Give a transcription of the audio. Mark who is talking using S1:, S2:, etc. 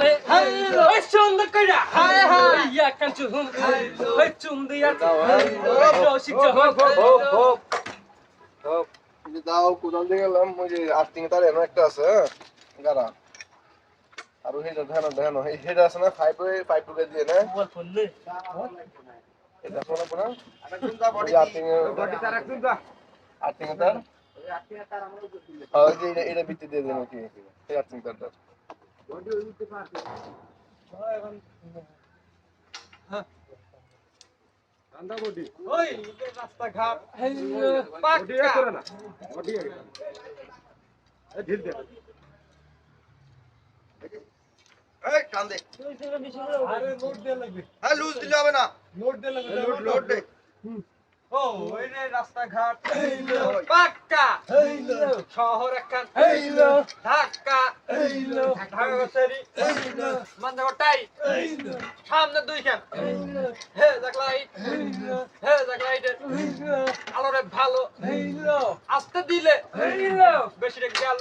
S1: গালে ওই সুন্দর কইরা হায় হায় ইয়া কাঞ্চু হুম ওই দিয়া ওই রসিক
S2: এই যে দাও কোদাল দিয়ে গেলাম ওই যে আর্থিং তার এমন একটা আছে হ্যাঁ? গাড়া আর ওই হেডা ধ্যান ধ্যান। এই হেড আছে না ফাইভ ফাইভ টুকে দিয়ে না? এটা শোনা পড়া আর্থিং আর্থিং তার হ্যাঁ, ওই যে এটা এটা ভিত্তি দিয়ে দেন এই আর্থিং তারটা লুজ দিলে হবে না।
S1: নোট দে লাগবে।
S2: লোড দে।
S1: ও রাস্তাঘাট। পাক্কা। শহর একখান ঢাকা মান্দাগটাই সামনে দুইখান। হে জাগলাইট হে জাগলাইট আলোরে ভালো। আস্তে দিলে। বেশি রে গেল।